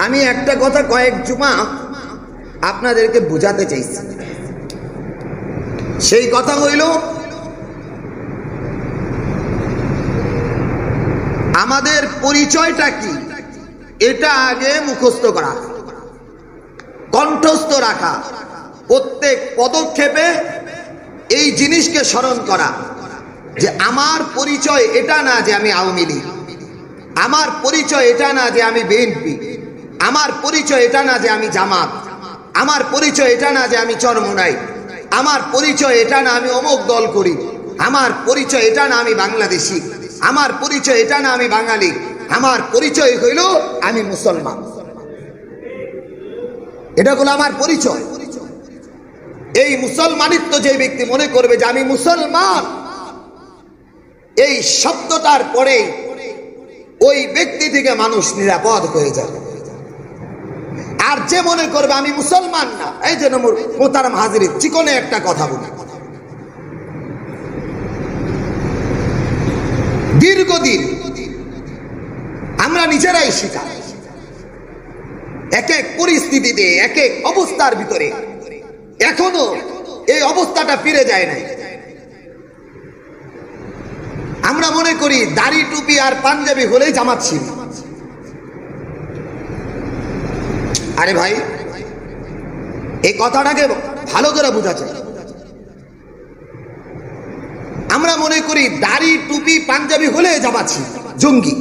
আমি একটা কথা কয়েক জুমা আপনাদেরকে বোঝাতে চাইছি। সেই কথা হইল, আমাদের পরিচয়টা কি? এটা আগে মুখস্থ করা। কণ্ঠস্থ রাখা। প্রত্যেক পদক্ষেপে এই জিনিসকে স্মরণ করা। যে আমার পরিচয় এটা না যে আমি আওয়ামী লীগ। আমার পরিচয় এটা না যে আমি বিএনপি। আমার পরিচয় এটা না যে আমি জামাত। আমার পরিচয় এটা না যে আমি চরমোনাই। আমার পরিচয় এটা না আমি অমুক দল করি। আমার পরিচয় এটা না আমি বাংলাদেশি। আমার পরিচয় এটা না আমি বাঙালি। আমার পরিচয় হইল আমি মুসলমান। এটা হলো আমার পরিচয়। এই মুসলমানিত্ব যে ব্যক্তি মনে করবে যে আমি মুসলমান, এই শব্দটার পরে ওই ব্যক্তি থেকে মানুষ নিরাপদ হয়ে যাবে আর যে মনে করবে আমি মুসলমান না, এই জন্য মোতারাম হাজির। চিকনে একটা কথা বলি। দীর্ঘদিন আমরা নিজেরাই শিকার। এক এক পরিস্থিতিতে এক এক অবস্থার ভিতরে এখনও এই অবস্থাটা ফিরে যায় নাই। আমরা মনে করি, দাড়ি টুপি আর পাঞ্জাবি হলেই জামাত ছিল আরে ভাই, এই কথাটাকে ভালো করে বোঝা চাই আমরা মনে করি দাড়ি, টুপি, পাঞ্জাবি হলে ছিল জঙ্গি।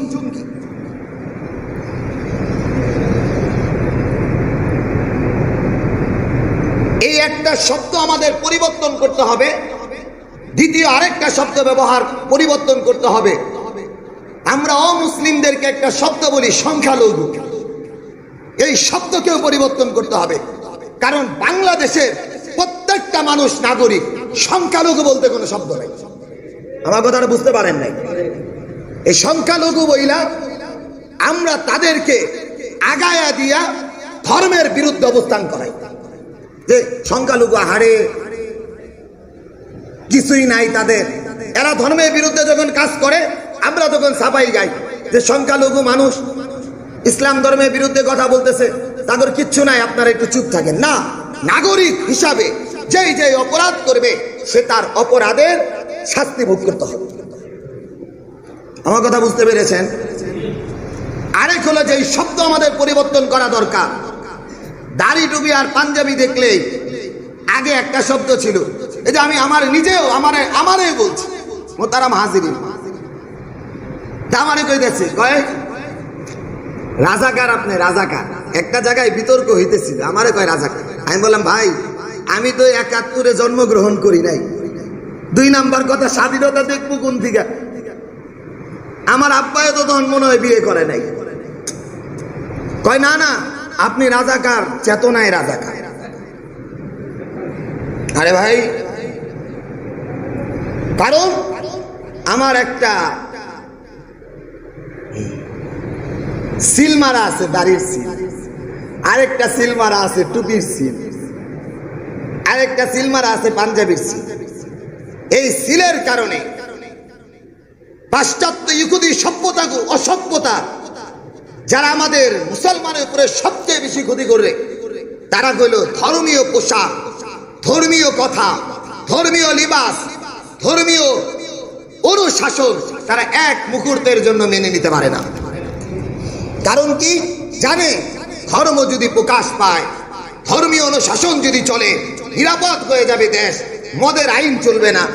এই একটা শব্দ আমাদের পরিবর্তন করতে হবে। দ্বিতীয় আরেকটা শব্দ ব্যবহার পরিবর্তন করতে হবে। আমরা অমুসলিমদেরকে একটা শব্দ বলি, সংখ্যালঘু। এই শব্দকেও পরিবর্তন করতে হবে। কারণ বাংলাদেশের প্রত্যেকটা মানুষ নাগরিক, সংখ্যালঘু বলতে কোনো শব্দ নেই। আমার কথাটা বুঝতে পারেন নাই। এই সংখ্যালঘু বইলা আমরা তাদেরকে আগায়া দিয়া ধর্মের বিরুদ্ধে অবস্থান করাই। যে সংখ্যালঘু হারে কিছুই নাই তাদের। এরা ধর্মের বিরুদ্ধে যখন কাজ করে, আমরা তখন সাপাই যাই। যে সংখ্যালঘু মানুষ ইসলাম ধর্মের বিরুদ্ধে কথা বলতেছে। তাদের কিচ্ছু নাই, আপনারা একটু চুপ থাকেন। না, নাগরিক হিসাবে যেই যে অপরাধ করবে, সে তার অপরাধের শাস্তি ভোগ করতে হবে। আমার কথা বুঝতে পেরেছেন? আরেক হলো যে শব্দ আমাদের পরিবর্তন করা দরকার। দাড়ি টুপি আর পাঞ্জাবি দেখলে আগে একটা শব্দ ছিল। এই যে আমি আমার নিজেও, আমার আমারে বলছি। মোতারাম হাজিরি আমারে কই দিয়েছে কয়? রাজাকার আপনি, রাজাকার। একটা জায়গায় বিতর্ক হইতেছিল। আমারে কয় রাজাকার? আমি বললাম, ভাই, আমি তো একাত্তরে জন্মগ্রহণ করি নাই। দুই নাম্বার কথা, স্বাধীনতা দেখব কোন দিকে? আমার আব্বায় তো তখন মনে হয় বিয়ে করে নাই। কয়, না না, আপনি রাজাকার, চেতনায় রাজাকার। আরে ভাই, কারণ আমার একটা সিল মারা আছে, দাড়ির সিল। আরেকটা সিল মারা আছে, টুপির সিল। আরেকটা সিল মারা আছে, পাঞ্জাবির সিল। এই সিলের কারণে পাশ্চাত্য ইহুদি সভ্যতা অসভ্যতা, যারা আমাদের মুসলমানের উপরে সবচেয়ে বেশি ক্ষতি করে তারা হইল ধর্মীয় পোশাক, ধর্মীয় কথা, ধর্মীয় লিবাস, ধর্মীয় অনুশাসন, তারা এক মুহূর্তের জন্য মেনে নিতে পারে না। কারণ কি? জানে। ধর্ম যদি প্রকাশ পায়, ধর্মীয় অনুশাসন যদি চলে, নিরাপদ হয়ে যাবে দেশ। মদের আইন চলবে না।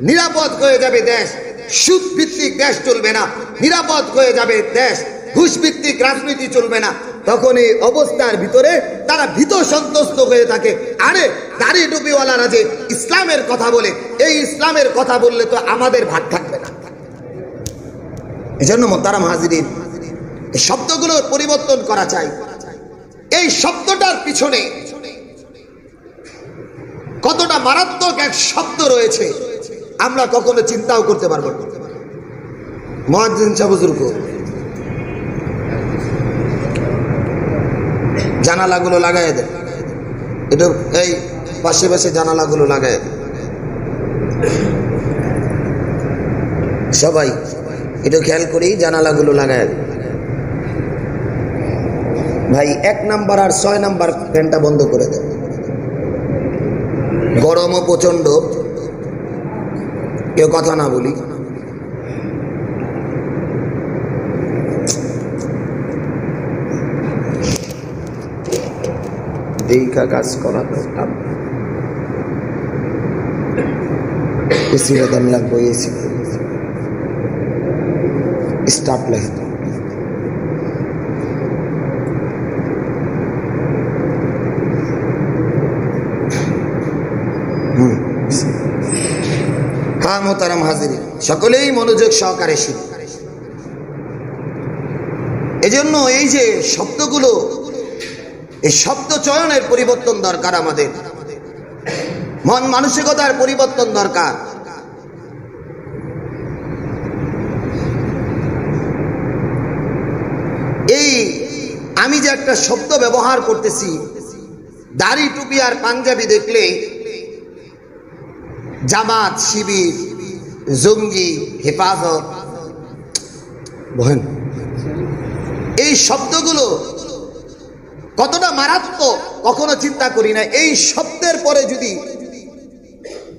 নিরাপদ হয়ে যাবে দেশ। সুদ ভিত্তিক দেশ চলবে না। নিরাপদ হয়ে যাবে দেশ। ঘুষ ভিত্তিক রাজনীতি চলবে না। তখন এই অবস্থার ভিতরে তারা ভীত সন্তুষ্ট হয়ে থাকে। আরে, দাড়ি টুপিওয়ালারা যে ইসলামের কথা বলে। এই ইসলামের কথা বললে তো আমাদের ভাগ থাকবে না। এই জন্য মোতারাম হাজিরিন এই শব্দগুলোর পরিবর্তন করা চাই এই শব্দটার পিছনে কতটা মারাত্মক এক শব্দ রয়েছে, আমরা কখনো চিন্তাও করতে পারব না। মহাজিন সাহুজুর্গ জানালাগুলো লাগাই দেন। এটা এই পাশে পাশে জানালাগুলো লাগাই দেন। সবাই এটা খেয়াল করি জানালাগুলো লাগাই দেন। ভাই এক নাম্বার আর ছয় নাম্বার ফ্যানটা বন্ধ করে দেন। গরমও প্রচণ্ড। কেউ কথা না বলি। দেখা কাজ করা তো এসি লাগবে এসি স্টাফ লাগে মোতারাম হাজিরি সকলেই মনোযোগ সহকারে শুনি এজন্য এই যে শব্দগুলো, এই শব্দ চয়নের পরিবর্তন দরকার আমাদের। মন মানসিকতার পরিবর্তন দরকার। এই আমি যে একটা শব্দ ব্যবহার করতেছি, দাড়ি টুপি আর পাঞ্জাবি দেখলে জামাত, শিবির জঙ্গি, হেফাজত। এই শব্দগুলো কতটা মারাত্মক, কখনো চিন্তা করি না এই শব্দের পরে যদি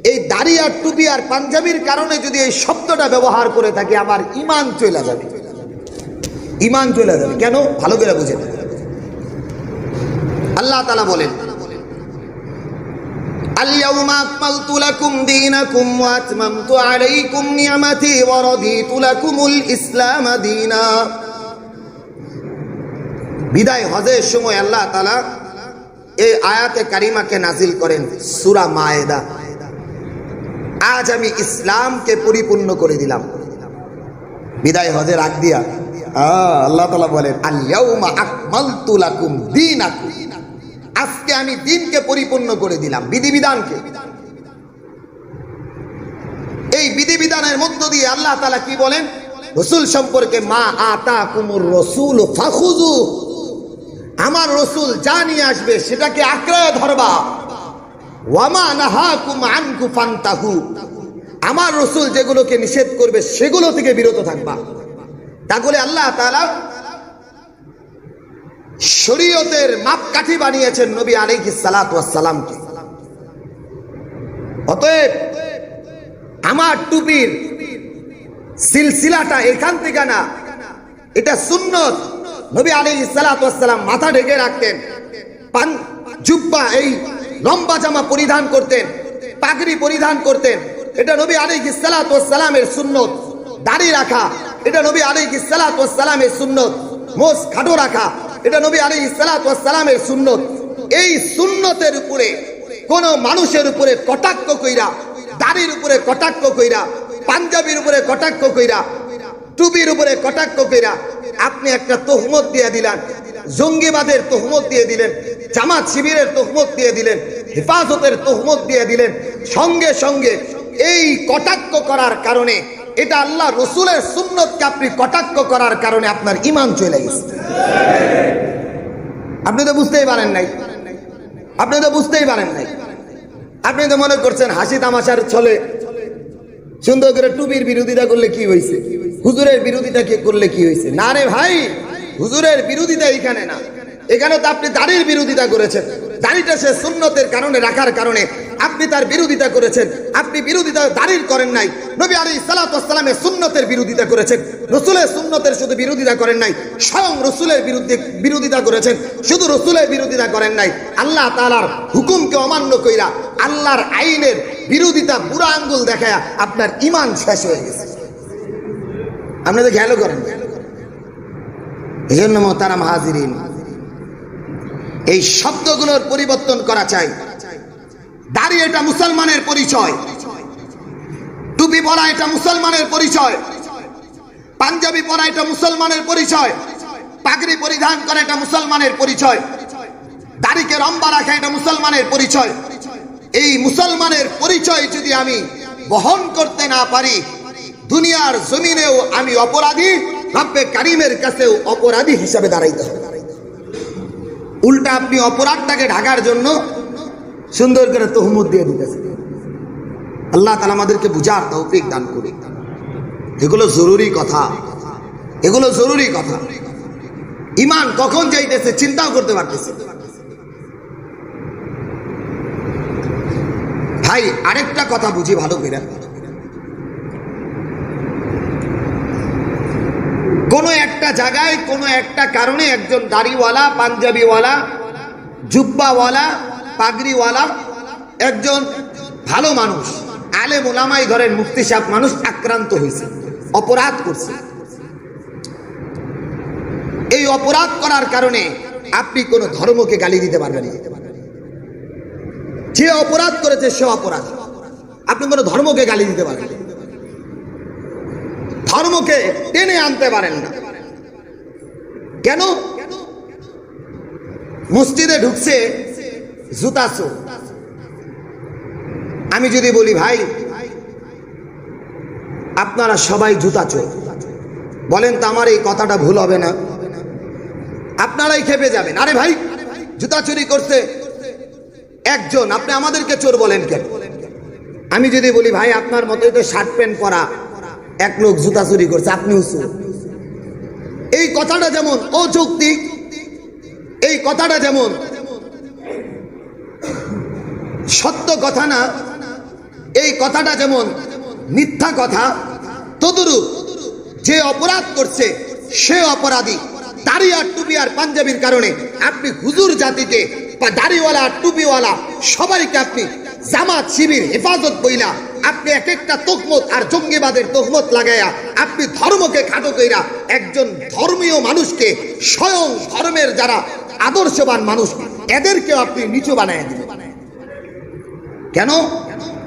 এই দাড়ি আর টুপি আর পাঞ্জাবির কারণে যদি এই শব্দটা ব্যবহার করে থাকি, আমার ইমান চলে যাবে। ইমান চলে যাবে। কেন? ভালো করে বুঝে আল্লাহ তালা বলেন اليوم أكملت لكم دينكم وأتممت عليكم نعمتي ورضيت لكم الإسلام دينا বিদায় হজের সময় আল্লাহ তালা এই আয়াতে কারিমাকে নাজিল করেন সুরা মায়েদা আজ আমি ইসলামকে পরিপূর্ণ করে দিলাম বিদায় হজের আগ দিয়া আহ, আল্লাহ তালা বলেন আলিয়াউমা আকমালতু লাকুম দীনাকুম আজকে আমি দিনকে পরিপূর্ণ করে দিলাম, বিধিবিধানকে। এই বিধিবিধানের মধ্য দিয়ে আল্লাহ তালা কি বলেন? রসুল সম্পর্কে মা আতা কুমুর রসুল ফাখুজু আমার রসুল যা নিয়ে আসবে সেটাকে আঁকড়ায় ধরবা। ওয়ামা নাহা কুম আনকু ফান্তাহু। আমার রসুল যেগুলোকে নিষেধ করবে সেগুলো থেকে বিরত থাকবা। তাহলে আল্লাহ তাআলা শরীয়তের মাপকাঠি বানিয়েছেন নবী আলাইহিস সালাতু ওয়াস সালামকে অতএব আমার টুপির সিলসিলাটা এখান থেকে না, এটা সুন্নত। নবী আলাইহিস সালাতু ওয়াস সালাম মাথা ঢেকে রাখতেন পান জুব্বা এই লম্বা জামা পরিধান করতেন, পাগড়ি পরিধান করতেন। এটা নবী আলাইহিস সালাতু ওয়াস সালামের সুন্নত। দাড়ি রাখা, এটা নবী আলাইহিস সালাতু ওয়াস সালামের সুন্নত। মোষ, খাটো রাখা এটা নবী ওয়াস সালামের সুন্নত। এই সুন্নতের উপরে, কোন মানুষের উপরে কটাক্ষ কইরা, দাড়ির উপরে কটাক্ষ কইরা, পাঞ্জাবির উপরে কটাক্ষ কইরা, টুপির উপরে কটাক্ষ কইরা আপনি একটা তহমত দিয়ে দিলেন, জঙ্গিবাদের তহমত দিয়ে দিলেন, জামাত শিবিরের তহমত দিয়ে দিলেন, হেফাজতের তহমত দিয়ে দিলেন, সঙ্গে সঙ্গে এই কটাক্ষ করার কারণে এটা আল্লাহ রসুলের সুন্নতকে আপনি কটাক্ষ করার কারণে আপনার ইমান চলে গেছে। আপনি তো বুঝতেই পারেন নাই। আপনি তো বুঝতেই পারেন নাই। আপনি তো মনে করছেন হাসি তামাশার ছলে সুন্দর করে টুপির বিরোধিতা করলে কি হয়েছে? হুজুরের বিরোধিতা কে করলে কি হয়েছে? না রে ভাই, হুজুরের বিরোধিতা এখানে না। এখানে তো আপনি দাড়ির বিরোধিতা করেছেন। দাড়িটা সে সুন্নতের কারণে, রাখার কারণে। আপনি তার বিরোধিতা করেছেন। আপনি বিরোধিতা দাড়ির করেন নাই। নবী আলী সালাতামের সুন্নতের বিরোধিতা করেছেন। রসুলের সুন্নতের শুধু বিরোধিতা করেন নাই, স্বয়ং রসুলের বিরুদ্ধে বিরোধিতা করেছেন। শুধু রসুলের বিরোধিতা করেন নাই। আল্লাহ তালার হুকুমকে অমান্য কইরা আল্লাহর আইনের বিরোধিতা বুড়া আঙ্গুল দেখায় আপনার ইমান শেষ হয়ে গেছে। আপনি তো খেয়ালও করেন। এই জন্য মোহতারাম হাজিরিন। এই শব্দগুলোর পরিবর্তন করা চাই। দাড়ি এটা মুসলমানের পরিচয়। টুপি পরা এটা মুসলমানের পরিচয়। পাঞ্জাবি পরা এটা মুসলমানের পরিচয়। পাগড়ি পরিধান করে এটা মুসলমানের পরিচয়। দাড়িকে লম্বা রাখা এটা মুসলমানের পরিচয়। এই মুসলমানের পরিচয় যদি আমি বহন করতে না পারি, দুনিয়ার জমিনেও আমি অপরাধী, রব্বে কারিমের কাছেও অপরাধী হিসাবে দাঁড়াইতে হবে। উল্টা আপনি অপরাধটাকে ঢাকার জন্য সুন্দর করে তহমত দিয়ে দিতেছেন। আল্লাহ তালা আমাদেরকে বুঝার তৌফিক দান করি এগুলো জরুরি কথা। এগুলো জরুরি কথা। ইমান কখন যাইতেছে চিন্তাও করতে পারতেছে ভাই, আরেকটা কথা বুঝি ভালো করে। কোনো একটা জায়গায়, কোনো একটা কারণে একজন দাড়িওয়ালা, পাঞ্জাবিওয়ালা, জুব্বাওয়ালা, পাগড়িওয়ালা, একজন ভালো মানুষ আলে মোলামাই ধরেন মুক্তি সাপ মানুষ আক্রান্ত হয়েছে, অপরাধ করছে। এই অপরাধ করার কারণে আপনি কোন ধর্মকে গালি দিতে পারবেন যে অপরাধ করেছে সে অপরাধ। আপনি কোন ধর্মকে গালি দিতে পারবেন। ধর্মকে টেনে আনতে পারেন না। কেন? মসজিদে ঢুকছে জুতা চোর। আমি যদি বলি, ভাই, আপনারা সবাই জুতা চোর। বলেন তো আমার এই কথাটা ভুল হবে না। আপনারাই খেপে যাবেন। আরে ভাই, জুতা চুরি করছে একজন। আপনি আমাদেরকে চোর বলেন কেন? আমি যদি বলি, ভাই, আপনার মতোই তো শার্ট প্যান্ট পরা এক লোক জুতা চুরি করছে আপনিও চোর এই কথাটা যেমন অযৌক্তিক, এই কথাটা যেমন সত্য কথা না, এই কথাটা যেমন মিথ্যা কথা, তদুরূপ যে অপরাধ করছে, সে অপরাধী দাড়ি আর টুপি আর পাঞ্জাবির কারণে আপনি হুজুর জাতিতে বা দাড়িওয়ালা টুপিওয়ালা সবাইকে আপনি জামাত, শিবির, হেফাজত বইলা আপনি এক একটা তকমত আর জঙ্গিবাদের তকমত লাগাইয়া আপনি ধর্মকে খাটো কইরা একজন ধর্মীয় মানুষকে স্বয়ং ধর্মের যারা আদর্শবান মানুষ, এদেরকেও আপনি নিচু বানায় দিবেন। কেন?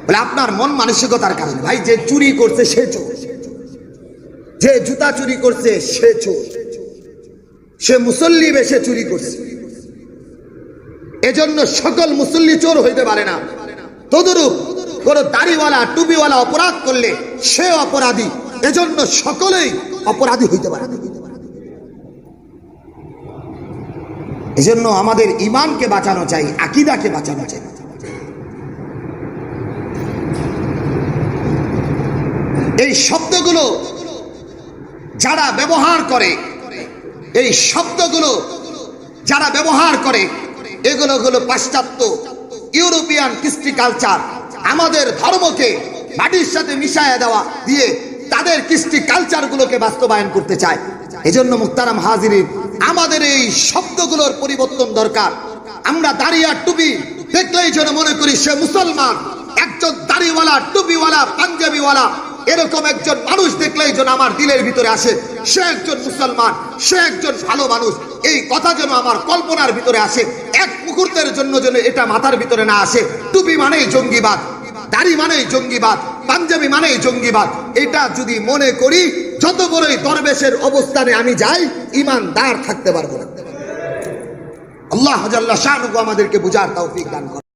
বলে আপনার মন মানসিকতার কারণে। ভাই, যে চুরি করছে, সে চোর। যে জুতা চুরি করছে, সে চোর। সে মুসল্লি বেশে চুরি করছে। এজন্য সকল মুসল্লি চোর হইতে পারে না। তদরূপ কোন দাড়িওয়ালা, টুপিওয়ালা অপরাধ করলে সে অপরাধী। এজন্য সকলেই অপরাধী হইতে পারে। না এজন্য আমাদের ইমানকে বাঁচানো চাই, আকিদাকে বাঁচানো চাই। এই শব্দগুলো যারা ব্যবহার করে, এই শব্দগুলো যারা ব্যবহার করে, এগুলো হলো পাশ্চাত্য ইউরোপিয়ান কৃষ্টি কালচার। আমাদের ধর্মকে মাটির সাথে মিশায় দেওয়া দিয়ে তাদের কৃষ্টি কালচারগুলোকে বাস্তবায়ন করতে চায়। এজন্য মুক্তারাম হাজিরিন, আমাদের এই শব্দগুলোর পরিবর্তন দরকার। আমরা দাঁড়িয়ে টুপি দেখলেই যেন মনে করি সে মুসলমান। একজন দাড়িওয়ালা, টুপিওয়ালা, পাঞ্জাবিওয়ালা, এরকম একজন মানুষ দেখলেই যেন আমার দিলের ভিতরে আসে, সে একজন মুসলমান, সে একজন ভালো মানুষ। এই কথা যেন আমার কল্পনার ভিতরে আসে। মুহূর্তের জন্য যেন এটা মাথার ভিতরে না আসে। টুপি মানেই জঙ্গিবাদ, দাড়ি মানেই জঙ্গিবাদ, পাঞ্জাবি মানেই জঙ্গিবাদ। এটা যদি মনে করি, যত বড়ই দরবেশের অবস্থানে আমি যাই, ইমানদার থাকতে পারব না। আল্লাহ হাজাল্লাহ শাহনুকু আমাদেরকে বুঝার তাও দান করে